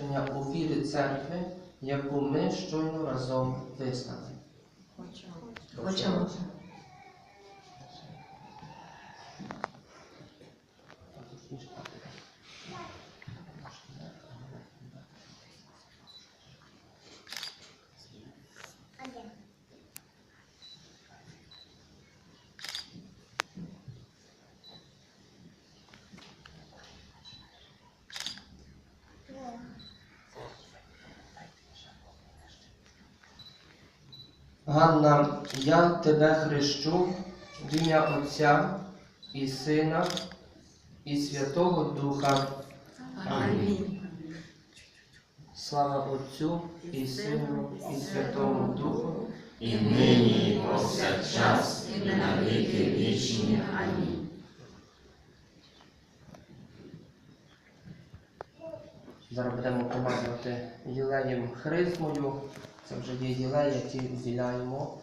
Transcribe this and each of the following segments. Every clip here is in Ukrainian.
хрещення у вірі церкви, яку ми щойно разом визнали. Хочемо. Ганна, я тебе хрещу в ім'я Отця і Сина і Святого Духа. Амінь. Слава Отцю і Сину і Святому Духу. і нині, і повсякчас, і на віки вічні. Амінь. Зараз будемо помазувати єлеєм хризмою. Це вже є єлей, який вділяємо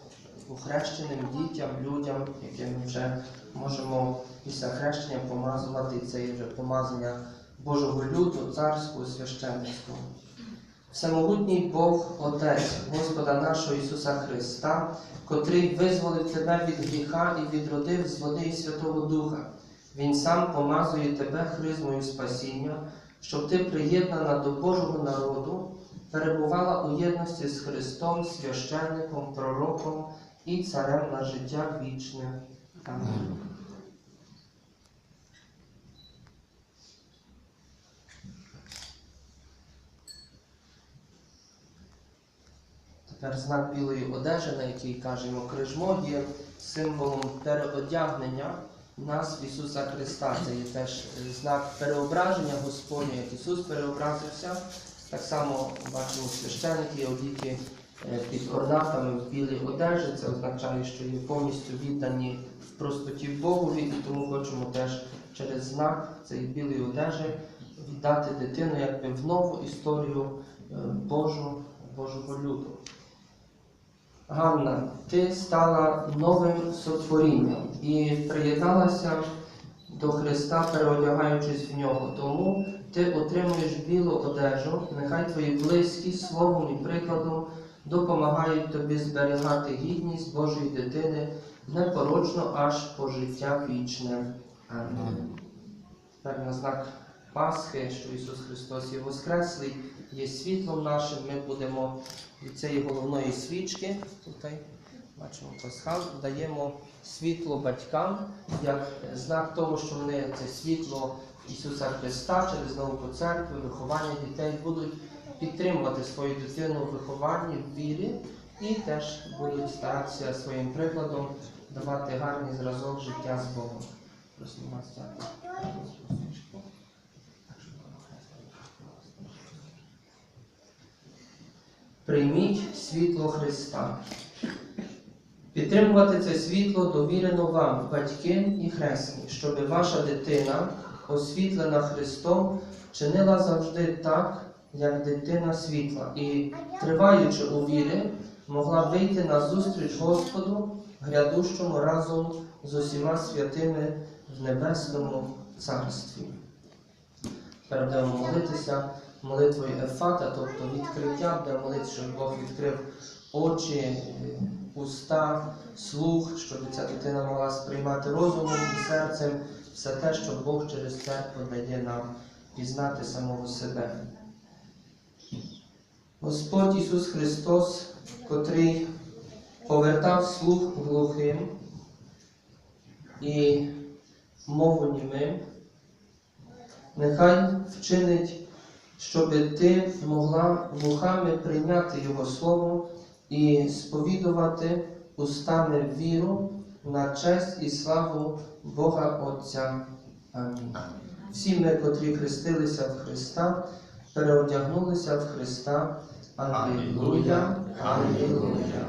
ухрещеним дітям, людям, яким вже можемо після хрещення помазувати. Це є вже помазання Божого люду, царського, священницького. Всемогутній Бог, Отець Господа нашого Ісуса Христа, котрий визволив тебе від гріха і відродив з води і Святого Духа. Він сам помазує тебе хризмою спасіння, щоб ти, приєднана до Божого народу, перебувала у єдності з Христом, священником, пророком і царем на життя вічне. Амінь. Тепер знак білої одежі, на який кажемо крижмо, є символом переодягнення нас Ісуса Христа. Це є теж е, знак переображення Господня, як Ісус переобразився. Так само бачимо священники одіті е, під орнатами в білій одежі. Це означає, що є повністю віддані в простоті Богові, і тому хочемо теж через знак цієї білої одежі віддати дитину якби в нову історію е, Божу, Божого люду. Ганна, ти стала новим сотворінням і приєдналася до Христа, переодягаючись в нього. Тому ти отримуєш білу одежу, нехай твої близькі словом і прикладом допомагають тобі зберігати гідність Божої дитини непорочно аж по життя вічне. Амінь. Тепер на знак Пасхи, що Ісус Христос є Воскреслий, є світлом нашим. Ми будемо від цієї головної свічки, тут бачимо пасхал, даємо світло батькам як знак того, що вони це світло Ісуса Христа через науку церкви, виховання дітей будуть підтримувати свою дитину в вихованні, в вірі і теж будуть старатися своїм прикладом давати гарний зразок життя з Богом. Просимо вас Прийміть світло Христа. Підтримувати це світло довірено вам, батьки і хресні, щоб ваша дитина, освітлена Христом, чинила завжди так, як дитина світла, і, триваючи у вірі, могла вийти на зустріч Господу, грядущому разом з усіма святими в Небесному Царстві. Будемо молитися молитвою Ефата, тобто відкриття, буде молитися, щоб Бог відкрив очі, уста, слух, щоб ця дитина могла сприймати розумом і серцем все те, що Бог через церкву дає нам пізнати самого себе. Господь Ісус Христос, котрий повертав слух глухим і мову німим, нехай вчинить щоб ти могла вухами прийняти Його Слово і сповідувати устами віру на честь і славу Бога Отця. Амінь. Всі ми, котрі хрестилися в Христа, переодягнулися в Христа. Аллилуйя, Аллилуйя.